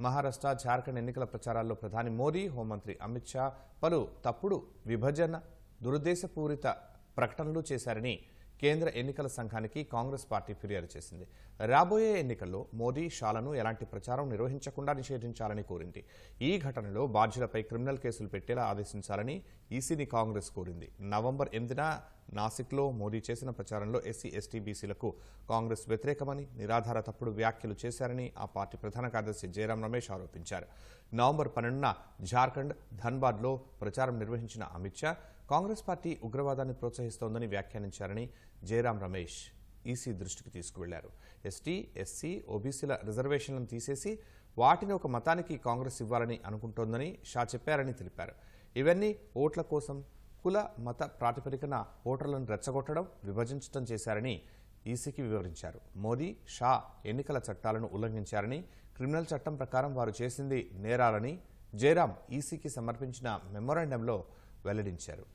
మహారాష్ట్ర జార్ఖండ్ ఎన్నికల ప్రచారాల్లో ప్రధాని మోదీ హోంమంత్రి అమిత్ షా పలు తప్పుడు విభజన దురుద్దేశపూరిత ప్రకటనలు చేశారని కేంద్ర ఎన్నికల సంఘానికి కాంగ్రెస్ పార్టీ ఫిర్యాదు చేసింది. రాబోయే ఎన్నికల్లో మోదీ షాలను ఎలాంటి ప్రచారం నిర్వహించకుండా నిషేధించాలని కోరింది. ఈ ఘటనలో బాధ్యులపై క్రిమినల్ కేసులు పెట్టేలా ఆదేశించాలని ఈసీని కాంగ్రెస్ కోరింది. నవంబర్ ఎనిమిదిన నాసిక్లో మోదీ చేసిన ప్రచారంలో ఎస్సీ ఎస్టీ బీసీలకు కాంగ్రెస్ వ్యతిరేకమని నిరాధార తప్పుడు వ్యాఖ్యలు చేశారని ఆ పార్టీ ప్రధాన కార్యదర్శి జయరాం రమేష్ ఆరోపించారు. నవంబర్ పన్నెండున జార్ఖండ్ ధన్బాద్లో ప్రచారం నిర్వహించిన అమిత్ షా కాంగ్రెస్ పార్టీ ఉగ్రవాదాన్ని ప్రోత్సహిస్తోందని వ్యాఖ్యానించారని జయరాం రమేష్ ఈసీ దృష్టికి తీసుకువెళ్ళారు. ఎస్టీ ఎస్సీ ఓబీసీల రిజర్వేషన్లను తీసేసి వాటిని ఒక మతానికి కాంగ్రెస్ ఇవ్వాలని అనుకుంటోందని షా చెప్పారని తెలిపారు. ఇవన్నీ ఓట్ల కోసం కుల మత ప్రాతిపదికన ఓటర్లను రెచ్చగొట్టడం విభజించడం చేశారని ఈసీకి వివరించారు. మోదీ షా ఎన్నికల చట్టాలను ఉల్లంఘించారని క్రిమినల్ చట్టం ప్రకారం వారు చేసింది నేరాలని జయరాం ఈసీకి సమర్పించిన మెమొరాండంలో వెల్లడించారు.